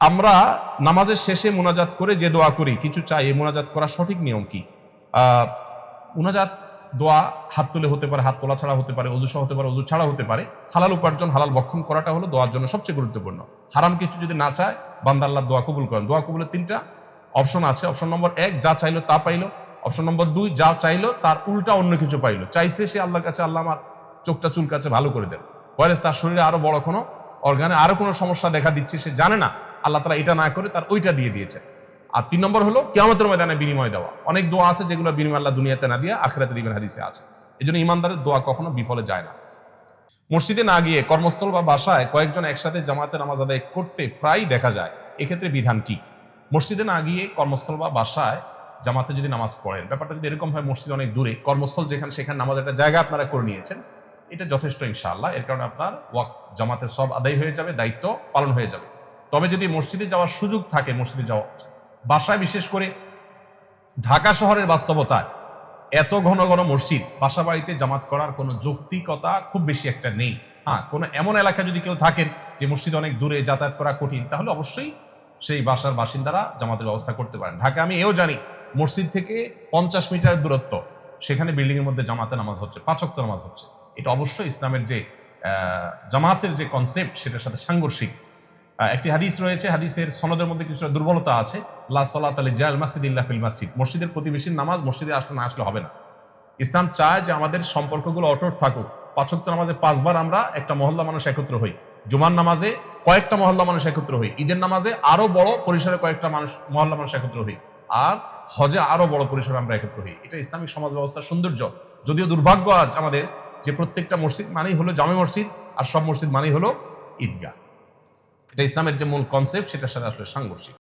আমরা নামাজের শেষে মোনাজাত করে যে দোয়া করি, কিছু চাই, এই মোনাজাত করার সঠিক নিয়ম কি? মোনাজাত দোয়া হাত তুলে হতে পারে, হাত তোলা ছাড়া হতে পারে, অজু সহ হতে পারে, অজু ছাড়া হতে পারে। হালাল উপার্জন, হালাল বক্ষণ করাটা হলো দোয়ার জন্য সবচেয়ে গুরুত্বপূর্ণ। হারাম কিছু যদি না চায়, বান্দা আল্লাহ দোয়া কবুল করেন। দোয়া কবুলের তিনটা অপশন আছে। অপশন নম্বর এক, যা চাইলো তা পাইলো। অপশন নম্বর দুই, যা চাইলো তার উল্টা অন্য কিছু পাইলো। চাইছে সে আল্লাহর কাছে, আল্লাহ আমার চোখটা চুল কাছে ভালো করে দেন। ওয়ারেস তার শরীরে আরও বড় কোনো অর্গানে আরও কোনো সমস্যা দেখা দিচ্ছে, সে জানে না। আল্লাহ তারা এটা না করে তার ওইটা দিয়ে দিয়েছে আর তিন নম্বর হলো কেমতের ময়দানে বিনিময় দেওয়া। অনেক দোয়া আছে যেগুলো বিনিময় আল্লাহ দুনিয়াতে না দিয়ে আখেরাতে দিবেন হাদিসে আছে। এই জন্য ইমানদারের দোয়া কখনো বিফলে যায় না। মসজিদে না গিয়ে কর্মস্থল বা বাসায় কয়েকজন একসাথে জামাতে নামাজ আদায় করতে প্রায় দেখা যায়, এক্ষেত্রে বিধান কি? মসজিদে না গিয়ে কর্মস্থল বা বাসায় জামাতে যদি নামাজ পড়েন, ব্যাপারটা যদি এরকম হয় মসজিদ অনেক দূরে, কর্মস্থল যেখানে সেখানে নামাজ একটা জায়গা আপনারা করে নিয়েছেন, এটা যথেষ্ট ইনশাআল্লাহ। এর কারণে আপনার ওয়াক জামাতের সব আদায় হয়ে যাবে, দায়িত্ব পালন হয়ে যাবে। তবে যদি মসজিদে যাওয়ার সুযোগ থাকে, মসজিদে যাওয়া বাসায় বিশেষ করে ঢাকা শহরের বাস্তবতায় এত ঘন ঘন মসজিদ বাসা বাড়িতে জামাত করার কোনো যৌক্তিকতা খুব বেশি একটা নেই। হ্যাঁ কোনো এমন এলাকা যদি কেউ থাকেন যে মসজিদ অনেক দূরে যাতায়াত করা কঠিন, তাহলে অবশ্যই সেই বাসার বাসিন্দারা জামাতের ব্যবস্থা করতে পারেন। ঢাকা আমি এও জানি, মসজিদ থেকে পঞ্চাশ মিটার দূরত্ব, সেখানে বিল্ডিংয়ের মধ্যে জামাতে নামাজ হচ্ছে পাঁচক্ত নামাজ হচ্ছে। এটা অবশ্যই ইসলামের যে জামাতের যে কনসেপ্ট সেটার সাথে সাংঘর্ষিক। একটি হাদিস রয়েছে, হাদিসের সনদের মধ্যে কিছুটা দুর্বলতা আছে। লা সালাত আলী জাল মাসিদ ইল্লা ফিল মসজিদ। মসজিদের প্রতিবেশীর নামাজ মসজিদে আসলে না আসলে হবে না। ইসলাম চায় যে আমাদের সম্পর্কগুলো অটুট থাকুক। পাঁচক্ত নামাজে পাঁচবার আমরা একটা মহল্লা মানুষ একত্র হই। জুমার নামাজে কয়েকটা মহল্লা মানুষ একত্র হই। ঈদের নামাজে আরও বড় পরিসরে কয়েকটা মানুষ, মহল্লা মানুষ একত্র হই। আর হজে আরও বড় পরিসরে আমরা একত্র হই। এটা ইসলামিক সমাজ ব্যবস্থার সৌন্দর্য। যদিও দুর্ভাগ্য আজ আমাদের যে প্রত্যেকটা মসজিদ মানেই হলো জামে মসজিদ, আর সব মসজিদ মানেই হলো ঈদগাহ। এটা ইসলামের যে মূল কনসেপ্ট সেটার সাথে আসলে সাংঘর্ষিক।